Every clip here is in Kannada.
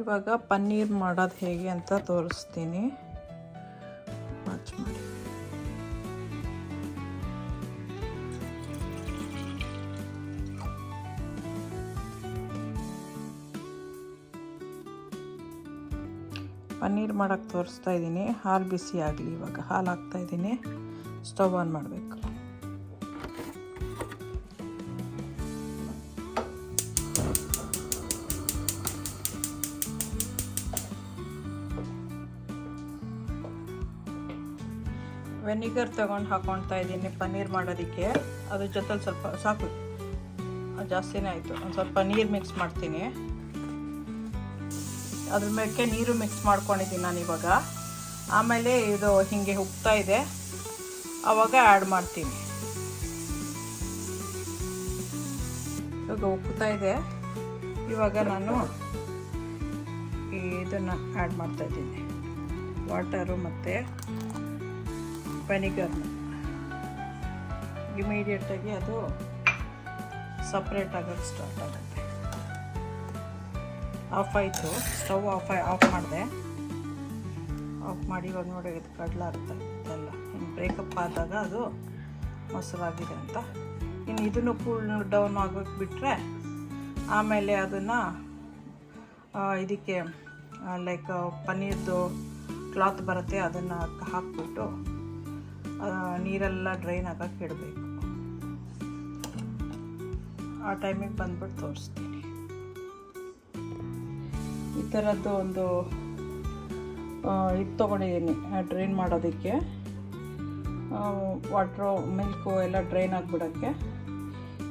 ಇವಾಗ ಪನ್ನೀರ್ ಮಾಡೋದು ಹೇಗೆ ಅಂತ ತೋರಿಸ್ತೀನಿ. ಪನ್ನೀರ್ ಮಾಡೋಕ್ಕೆ ತೋರಿಸ್ತಾ ಇದ್ದೀನಿ. ಹಾಲು ಬಿಸಿ ಆಗಲಿ ಇವಾಗ. ಹಾಲು ಹಾಕ್ತಾ ಇದ್ದೀನಿ. ಸ್ಟವ್ ಆನ್ ಮಾಡಬೇಕು. ವೆನಿಗರ್ ತಗೊಂಡು ಹಾಕೊಳ್ತಾ ಇದ್ದೀನಿ ಪನ್ನೀರ್ ಮಾಡೋದಕ್ಕೆ. ಅದ್ರ ಜೊತೆಲಿ ಸ್ವಲ್ಪ, ಸಾಕು. ಜಾಸ್ತಿನೇ ಆಯಿತು. ಒಂದು ಸ್ವಲ್ಪ ನೀರು ಮಿಕ್ಸ್ ಮಾಡ್ತೀನಿ. ಅದ್ರ ಮೇಲೆ ನೀರು ಮಿಕ್ಸ್ ಮಾಡ್ಕೊಂಡಿದ್ದೀನಿ ನಾನು ಇವಾಗ. ಆಮೇಲೆ ಇದು ಹೀಗೆ ಉಪ್ತಾ ಇದೆ. ಆವಾಗ ಆ್ಯಡ್ ಮಾಡ್ತೀನಿ. ಇವಾಗ ಉಪ್ತಾ ಇದೆ. ಇವಾಗ ನಾನು ಇದನ್ನು ಆ್ಯಡ್ ಮಾಡ್ತಾ ಇದ್ದೀನಿ. ವಾಟರು ಮತ್ತು ವೆನಿಗರ್ನ ಇಮಿಡಿಯೇಟಾಗಿ ಅದು ಸಪ್ರೇಟ್ ಆಗೋಕ್ಕೆ ಸ್ಟಾರ್ಟ್ ಆಗುತ್ತೆ. ಆಫ್ ಆಯಿತು. ಸ್ಟವ್ ಆಫ್ ಆಫ್ ಮಾಡಿದೆ. ಆಫ್ ಮಾಡಿ ಇವಾಗ ನೋಡಿ ಇದು ಕಡಲ ಇದೆಲ್ಲ. ಇನ್ನು ಬ್ರೇಕಪ್ ಆದಾಗ ಅದು ಮೊಸರಾಗಿದೆ ಅಂತ. ಇನ್ನು ಇದನ್ನು ಕೂಲ್ ಡೌನ್ ಆಗೋಕ್ಕೆ ಬಿಟ್ಟರೆ ಆಮೇಲೆ ಅದನ್ನು ಇದಕ್ಕೆ ಲೈಕ್ ಪನ್ನೀರ್ದು ಕ್ಲಾತ್ ಬರುತ್ತೆ ಅದನ್ನು ಹಾಕ್ಬಿಟ್ಟು ನೀರೆಲ್ಲ ಡ್ರೈನ್ ಆಗಕ್ಕೆ ಇಡಬೇಕು. ಆ ಟೈಮಿಗೆ ಬಂದ್ಬಿಟ್ಟು ತೋರಿಸ್ತೀನಿ. ಈ ಥರದ್ದು ಒಂದು ಇದು ತೊಗೊಂಡಿದ್ದೀನಿ ಡ್ರೈನ್ ಮಾಡೋದಕ್ಕೆ. ವಾಟ್ರು, ಮಿಲ್ಕು ಎಲ್ಲ ಡ್ರೈನ್ ಆಗಿಬಿಡೋಕ್ಕೆ.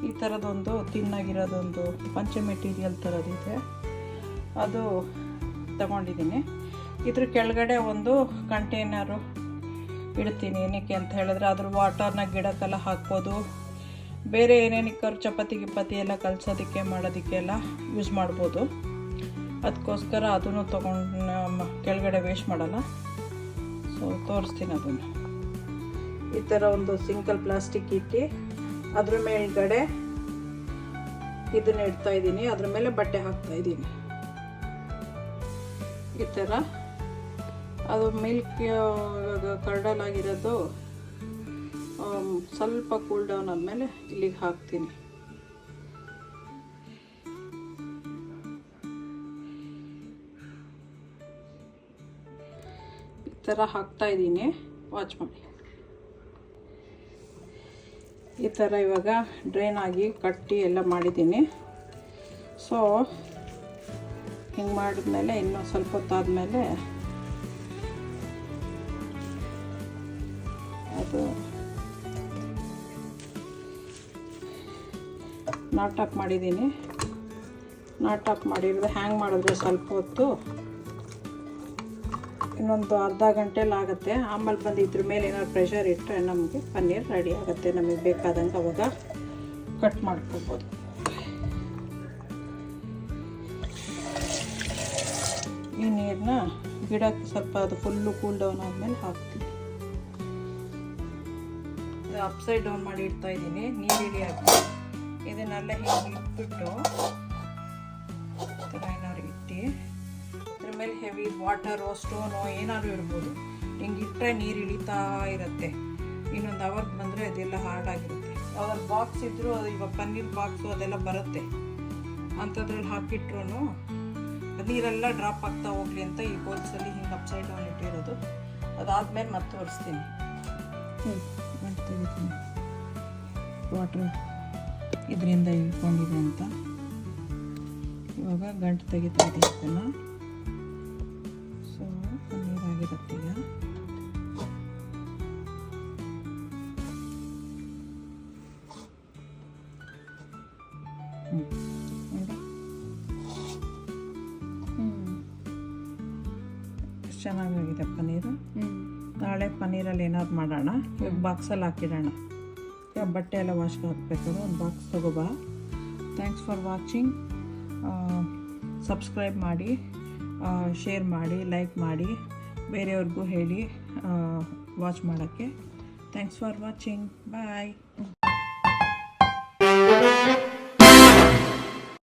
ಈ ಥರದೊಂದು ತಿನ್ನಾಗಿರೋದೊಂದು ಪಂಚ ಮೆಟೀರಿಯಲ್ ಥರದಿದೆ ಅದು ತಗೊಂಡಿದ್ದೀನಿ. ಇದ್ರ ಕೆಳಗಡೆ ಒಂದು ಕಂಟೈನರು ಇಡ್ತೀನಿ ಏನಕ್ಕೆ ಅಂತ ಹೇಳಿದ್ರೆ ಅದ್ರ ವಾಟರ್ನ ಗಿಡಕ್ಕೆಲ್ಲ ಹಾಕ್ಬೋದು. ಬೇರೆ ಏನೇನಿಕ್ಕರು ಕರ್, ಚಪಾತಿ, ಗಿಪಾತಿ ಎಲ್ಲ ಕಲ್ಸೋದಕ್ಕೆ ಮಾಡೋದಕ್ಕೆಲ್ಲ ಯೂಸ್ ಮಾಡ್ಬೋದು. ಅದಕ್ಕೋಸ್ಕರ ಅದನ್ನು ತೊಗೊಂಡು ಕೆಳಗಡೆ ವೇಸ್ಟ್ ಮಾಡಲ್ಲ. ಸೊ ತೋರಿಸ್ತೀನಿ ಅದನ್ನು. ಈ ಥರ ಒಂದು ಸಿಂಗಲ್ ಪ್ಲಾಸ್ಟಿಕ್ ಇಟ್ಟು ಅದ್ರ ಮೇಲ್ಗಡೆ ಇದನ್ನ ಇಡ್ತಾ ಇದ್ದೀನಿ. ಅದ್ರ ಮೇಲೆ ಬಟ್ಟೆ ಹಾಕ್ತಾ ಇದ್ದೀನಿ. ಈ ಥರ ಅದು ಮಿಲ್ಕ್ ಕರ್ಡಲಾಗಿರೋದು ಸ್ವಲ್ಪ ಕೂಲ್ ಡೌನ್ ಆದಮೇಲೆ ಇಲ್ಲಿಗೆ ಹಾಕ್ತೀನಿ. ಈ ಥರ ಹಾಕ್ತಾ ಇದ್ದೀನಿ. ವಾಚ್ ಮಾಡಿ. ಈ ಥರ ಇವಾಗ ಡ್ರೈನ್ ಆಗಿ ಕಟ್ಟಿ ಎಲ್ಲ ಮಾಡಿದ್ದೀನಿ. ಸೊ ಹಿಂಗೆ ಮಾಡಿದ್ಮೇಲೆ ಇನ್ನೂ ಸ್ವಲ್ಪ ಹೊತ್ತಾದಮೇಲೆ ನಾಟ್ ಮಾಡಿದ್ದೀನಿ. ನಾಟ್ ಆಫ್ ಮಾಡಿರೋದು ಹ್ಯಾಂಗ್ ಮಾಡಿದ್ರೆ ಸ್ವಲ್ಪ ಹೊತ್ತು ಇನ್ನೊಂದು ಅರ್ಧ ಗಂಟೆಲಿ ಆಗುತ್ತೆ. ಆಮೇಲೆ ಬಂದು ಇದ್ರ ಮೇಲೆ ಏನಾದ್ರು ಪ್ರೆಷರ್ ಇಟ್ಟರೆ ನಮಗೆ ಪನ್ನೀರ್ ರೆಡಿ ಆಗುತ್ತೆ. ನಮಗೆ ಬೇಕಾದಂಗೆ ಅವಾಗ ಕಟ್ ಮಾಡ್ಕೋಬೋದು. ಈ ನೀರನ್ನ ಗಿಡಕ್ಕೆ ಸ್ವಲ್ಪ ಅದು ಫುಲ್ಲು ಕೂಲ್ ಡೌನ್ ಆದಮೇಲೆ ಹಾಕ್ತೀನಿ ಅಪ್ಸೈಡ್ ಡೌನ್ ಮಾಡಿ ಇಡ್ತಾ ಇದ್ದೀನಿ, ನೀರು ಹಾಕಿ ಇದನ್ನೆಲ್ಲ ಹಿಂಗೆ ಇಟ್ಬಿಟ್ಟು ಏನಾದ್ರು ಇಟ್ಟು ಅದ್ರ ಮೇಲೆ ಹೆವಿ ವಾಟರು ಸ್ಟೋನು ಏನಾದರೂ ಇಡ್ಬೋದು. ಹಿಂಗೆ ಇಟ್ಟರೆ ನೀರು ಇಳಿತಾ ಇರುತ್ತೆ. ಇನ್ನೊಂದು ಅವರ್ ಬಂದರೆ ಅದೆಲ್ಲ ಹಾರ್ಡ್ ಆಗಿರುತ್ತೆ. ಅವರ್ ಬಾಕ್ಸ್ ಇದ್ದರೂ ಅದು ಇವಾಗ ಪನ್ನೀರ್ ಬಾಕ್ಸು ಅದೆಲ್ಲ ಬರುತ್ತೆ. ಅಂಥದ್ರಲ್ಲಿ ಹಾಕಿಟ್ರು ನೀರೆಲ್ಲ ಡ್ರಾಪ್ ಆಗ್ತಾ ಹೋಗ್ಲಿ ಅಂತ ಈ ಬೋಲ್ಸಲ್ಲಿ ಹಿಂಗೆ ಅಪ್ಸೈಡ್ ಡೌನ್ ಇಟ್ಟಿರೋದು. ಅದಾದಮೇಲೆ ಮತ್ತೆ ತೋರಿಸ್ತೀನಿ ವಾಟ್ರ್ ಇದರಿಂದ ಇಳ್ಕೊಂಡಿದೆ ಅಂತ. ಇವಾಗ ಗಂಟು ತೆಗಿತಾ ಇದೆ ಸೊ ನೀರಾಗಿರುತ್ತೆ ಈಗ. ಹ್ಞೂ ಚೆನ್ನಾಗಾಗಿದೆ ಪನ್ನೀರು ನಾಳೆ ಪನ್ನೀರಲ್ಲಿ ಏನಾದ್ರು ಮಾಡೋಣ. ಇವಾಗ ಬಾಕ್ಸಲ್ಲಿ ಹಾಕಿಡೋಣ. ಇವಾಗ ಬಟ್ಟೆ ಎಲ್ಲ ವಾಶ್ಗೆ ಹಾಕ್ಬೇಕಾದ್ರೆ ಒಂದು ಬಾಕ್ಸ್ ತಗೋಬಾ ಥ್ಯಾಂಕ್ಸ್ ಫಾರ್ ವಾಚಿಂಗ್ ಸಬ್ಸ್ಕ್ರೈಬ್ ಮಾಡಿ ಶೇರ್ ಮಾಡಿ ಲೈಕ್ ಮಾಡಿ, ಬೇರೆಯವ್ರಿಗೂ ಹೇಳಿ ವಾಚ್ ಮಾಡೋಕ್ಕೆ. Thanks for watching bye